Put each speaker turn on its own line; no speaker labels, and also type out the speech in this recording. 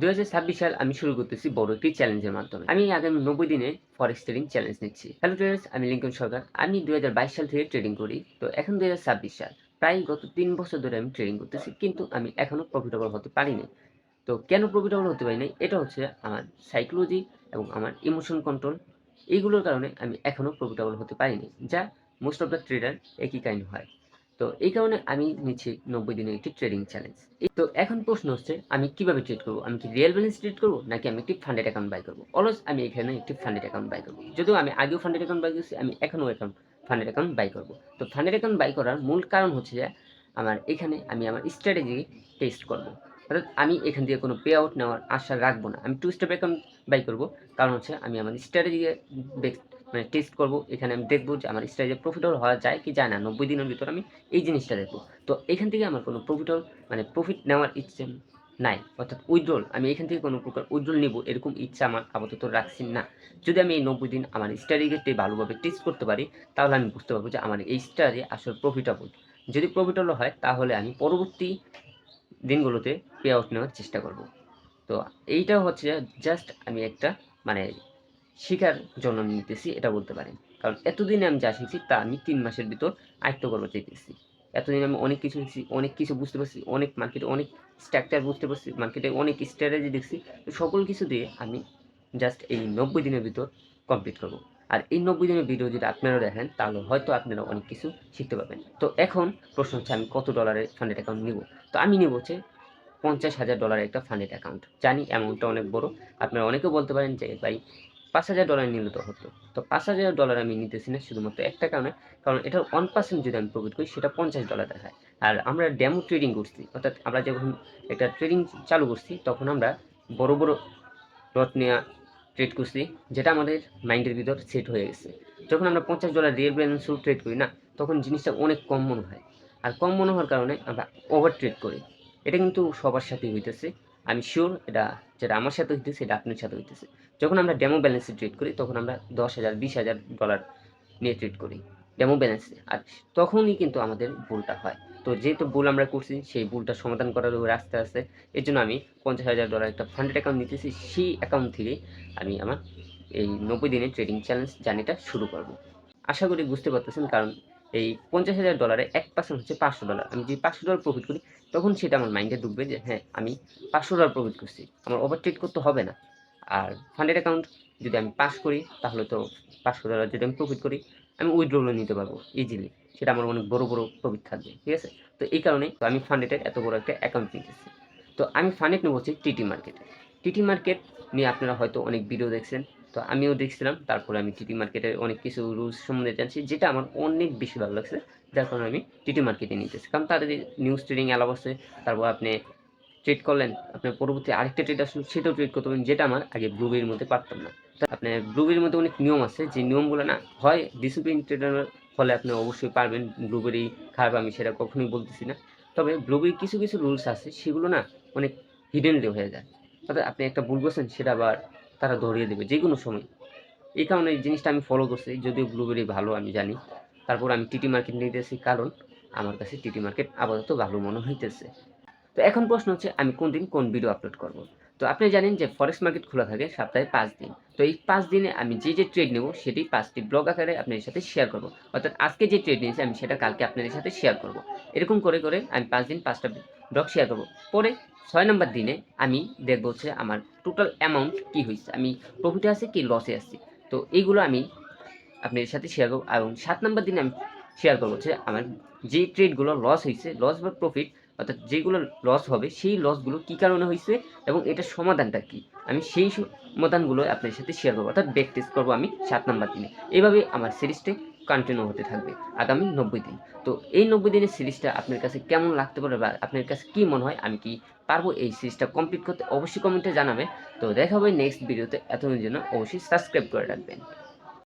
দু হাজার ছাব্বিশ সাল আমি শুরু করতেছি বড় একটি চ্যালেঞ্জের মাধ্যমে। আমি আগামী নব্বই দিনে ফরেক্স ট্রেডিং চ্যালেঞ্জ নিচ্ছি। হ্যালো ট্রেডার্স আমি লিঙ্কন সরকার। আমি দু হাজার বাইশ সাল থেকে ট্রেডিং করি। তো এখন দু হাজার ছাব্বিশ সাল। প্রায় গত তিন বছর ধরে আমি ট্রেডিং করতেছি, কিন্তু আমি এখনও প্রফিটেবল হতে পারিনি তো কেন প্রফিটেবল হতে পারি নাই? এটা হচ্ছে আমার সাইকোলজি এবং আমার ইমোশন কন্ট্রোল এইগুলোর কারণে আমি এখনও প্রফিটেবল হতে পারিনি যা মোস্ট অফ দ্য ট্রেডার একই কাইন্ড হয়। তো এই কারণে আমি নিচ্ছি নব্বই দিনের একটি ট্রেডিং চ্যালেঞ্জ তো এখন প্রশ্ন হচ্ছে, আমি কীভাবে ট্রেড করব? আমি কি রিয়েল ব্যালেন্স ট্রেড করব, নাকি আমি একটি ফান্ডেড অ্যাকাউন্ট বাই করব? অলওয়েজ আমি এখানে একটি ফান্ডেড অ্যাকাউন্ট বাই করব। যদিও আমি আগেও ফান্ডেড অ্যাকাউন্ট বাই করছি, আমি এখনও অ্যাকাউন্ট ফান্ডেড অ্যাকাউন্ট বাই করব। তো ফান্ডেড অ্যাকাউন্ট বাই করার মূল কারণ হচ্ছে যে, আমার এখানে আমি আমার স্ট্র্যাটেজি টেস্ট করব। অর্থাৎ আমি এখান থেকে কোনো পে আউট নেওয়ার আশা রাখব না। আমি টু স্টেপ অ্যাকাউন্ট বাই করব। কারণ হচ্ছে আমি আমার স্ট্র্যাটেজি মানে টেস্ট করব, এখানে আমি দেখব যে আমার স্ট্র্যাটেজি প্রফিটেবল হওয়া যায় কি যায় না, নব্বই দিনের ভিতর আমি এই জিনিসটা দেখব। তো এখান থেকে আমার কোনো প্রফিটেবল মানে প্রফিট নেওয়ার ইচ্ছে নাই। অর্থাৎ উইথড্রল আমি এখান থেকে কোনো প্রকার উইথড্রল নেব এরকম ইচ্ছা আমার আপাতত রাখছি না। যদি আমি এই নব্বই দিন আমার স্ট্র্যাটেজিটি ভালোভাবে টেস্ট করতে পারি, তাহলে আমি বুঝতে পারব যে আমার এই স্ট্র্যাটেজি আসলে প্রফিটেবল যদি প্রফিটেবল হয়, তাহলে আমি পরবর্তী দিনগুলোতে পে আউট নেওয়ার চেষ্টা করব। তো এইটা হচ্ছে জাস্ট আমি একটা মানে শেখার জন্য নিতেছি, এটা বলতে পারেন কারণ এতদিনে আমি যা শিখছি, তা আমি তিন মাসের ভিতর আয়ত্ত করব চাইতেছি। এতদিন আমি অনেক কিছু শিখছি, অনেক কিছু বুঝতে পারছি, অনেক মার্কেটে অনেক স্ট্রাকচার বুঝতে পারছি মার্কেটে অনেক স্ট্র্যাটেজি দেখছি। তো সকল কিছু দিয়ে আমি জাস্ট এই নব্বই দিনের ভিতর কমপ্লিট করব। আর এই নব্বই দিনের ভিডিও যদি আপনারা দেখেন, তাহলে হয়তো আপনারা অনেক কিছু শিখতে পারবেন। তো এখন প্রশ্ন হচ্ছে, আমি কত ডলারের ফান্ডেড অ্যাকাউন্ট নিব? তো আমি নিব হচ্ছে পঞ্চাশ হাজার ডলারের একটা ফান্ডেড অ্যাকাউন্ট জানি অ্যামাউন্টটা অনেক বড়। আপনারা অনেকে বলতে পারেন যে, ভাই পাঁচ হাজার ডলার নিলে তো হতো। তো পাঁচ হাজার ডলার আমি নিতেছি না শুধুমাত্র একটা কারণে, কারণ এটার ওয়ান পার্সেন্ট যদি আমি প্রফিট করি, সেটা পঞ্চাশ ডলার দেখায়। আর আমরা ডেমো ট্রেডিং করছি, অর্থাৎ আমরা যখন একটা ট্রেডিং চালু করছি, তখন আমরা বড় বড় লট নেওয়া ট্রেড করছি, যেটা আমাদের মাইন্ডের ভিতর সেট হয়ে গেছে। যখন আমরা পঞ্চাশ ডলার রিয়েল ব্যালেন্স ট্রেড করি না, তখন জিনিসটা অনেক কম মনে হয়। আর কম মনে হওয়ার কারণে আমরা ওভার ট্রেড করি। এটা কিন্তু সবার সাথেই হইতেছে। আমি শিওর এটা যেটা আমার সাথে হইতেছে, এটা আপনার সাথে হইতেছে। যখন আমরা ডেমো ব্যালেন্সে ট্রেড করি, তখন আমরা দশ হাজার, বিশ হাজার ডলার নিয়ে ট্রেড করি ডেমো ব্যালেন্সে আর তখনই কিন্তু আমাদের ভুলটা হয়। তো যেহেতু ভুল আমরা করছি, সেই ভুলটা সমাধান করার রাস্তা আছে। এর জন্য আমি পঞ্চাশ হাজার ডলার একটা ফান্ডেড অ্যাকাউন্ট নিতেছি। সেই অ্যাকাউন্ট থেকে আমি আমার এই নব্বই দিনের ট্রেডিং চ্যালেঞ্জ জার্নিটা শুরু করব। আশা করি বুঝতে পারতেছেন, কারণ এই পঞ্চাশ হাজার ডলারে এক পার্সেন্ট হচ্ছে পাঁচশো ডলার আমি যদি পাঁচশো ডলার প্রফিট করি, তখন সেটা আমার মাইন্ডে ঢুকবে যে হ্যাঁ আমি পাঁচশো ডলার প্রফিট করছি। আমার ওভার ট্রেড করতে হবে না। আর ফান্ডেড অ্যাকাউন্ট যদি আমি পাস করি, তাহলে তো পাঁচশো ডলার যদি আমি প্রফিট করি, আমি উইথড্রলও নিতে পারব ইজিলি সেটা আমার অনেক বড় বড় প্রফিট থাকবে, ঠিক আছে? তো এই কারণে তো আমি ফান্ডেটের এত বড় একটা অ্যাকাউন্ট নিতেছি। তো আমি ফান্ডেড নেব হচ্ছে টিটি মার্কেটে টিটি মার্কেট নিয়ে আপনারা হয়তো অনেক ভিডিও দেখছেন। তো আমিও দেখছিলাম, তারপরে আমি টিটি মার্কেটের অনেক কিছু রুলস সম্বন্ধে জানছি, যেটা আমার অনেক বেশি ভালো লাগছে, যার কারণে আমি টিটি মার্কেটে নিতেছি কারণ তাদের নিউজ ট্রেডিং অ্যালাউ আছে, তারপর আপনি ট্রেড করলেন, আপনার পরবর্তী আরেকটা ট্রেড আসলে, সেটাও ট্রেড করতে পারেন, যেটা আমার আগে ব্লুবের মধ্যে পারতাম না। আপনার ব্লুবের মধ্যে অনেক নিয়ম আছে, যে নিয়মগুলো না হয় ডিসিপ্লিন ট্রেডারের ফলে আপনি অবশ্যই পারবেন ব্লুবেরি খারাপ আমি সেটা কখনোই বলতেছি না। তবে ব্লুবেরি কিছু কিছু রুলস আছে, সেগুলো না অনেক হিডেনলি হয়ে যায়। অর্থাৎ আপনি একটা ভুল করছেন, সেটা আবার তারা ধরিয়ে দেবে যে কোনো সময়। এই কারণে এই জিনিসটা আমি ফলো করছি, যদিও ব্লুবেরি ভালো আমি জানি। তারপর আমি টিটি মার্কেট নিতেছি, কারণ আমার কাছে টিটি মার্কেট আপাতত ভালো মনে হইতেছে। তো এখন প্রশ্ন হচ্ছে, আমি কোন দিন কোন ভিডিও আপলোড করব? তো আপনি জানেন যে ফরেক্স মার্কেট খোলা থাকে সপ্তাহে পাঁচ দিন। তো এই পাঁচ দিনে আমি যে যে ট্রেড নেব সেটি পাঁচটি ব্লগ আকারে আপনাদের সাথে শেয়ার করব। অর্থাৎ আজকে যে ট্রেড নিয়েছি আমি সেটা কালকে আপনাদের সাথে শেয়ার করব। এরকম করে করে আমি পাঁচ দিন পাঁচটা ব্লগ শেয়ার করব। পরে ছয় নম্বর দিনে আমি দেখব হচ্ছে আমার টোটাল অ্যামাউন্ট কী হয়েছে আমি প্রফিটে আছে কি লসে আছি। তো এইগুলো আমি আপনাদের সাথে শেয়ার করব। এবং সাত নম্বর দিনে আমি শেয়ার করব হচ্ছে আমার যে ট্রেডগুলো লস হয়েছে লস বা প্রফিট অর্থাৎ যেগুলো লস হবে, সেই লসগুলো কী কারণে হয়েছে এবং এটার সমাধানটা কী? আমি সেই সমাধানগুলো আপনাদের সাথে শেয়ার করব। অর্থাৎ ব্যাক টেস্ট করব আমি সাত নম্বর দিনে। এইভাবে আমার সিরিজটি কন্টিনিউ হতে থাকবে আগামী নব্বই দিন। তো এই নব্বই দিনের সিরিজটা আপনার কাছে কেমন লাগতে পারে বা আপনার কাছে কী মনে হয় আমি কি পারব এই সিরিজটা কমপ্লিট করতে? অবশ্যই কমেন্টে জানাবে তো দেখা হবে নেক্সট ভিডিওতে এতদিনের জন্য অবশ্যই সাবস্ক্রাইব করে রাখবেন।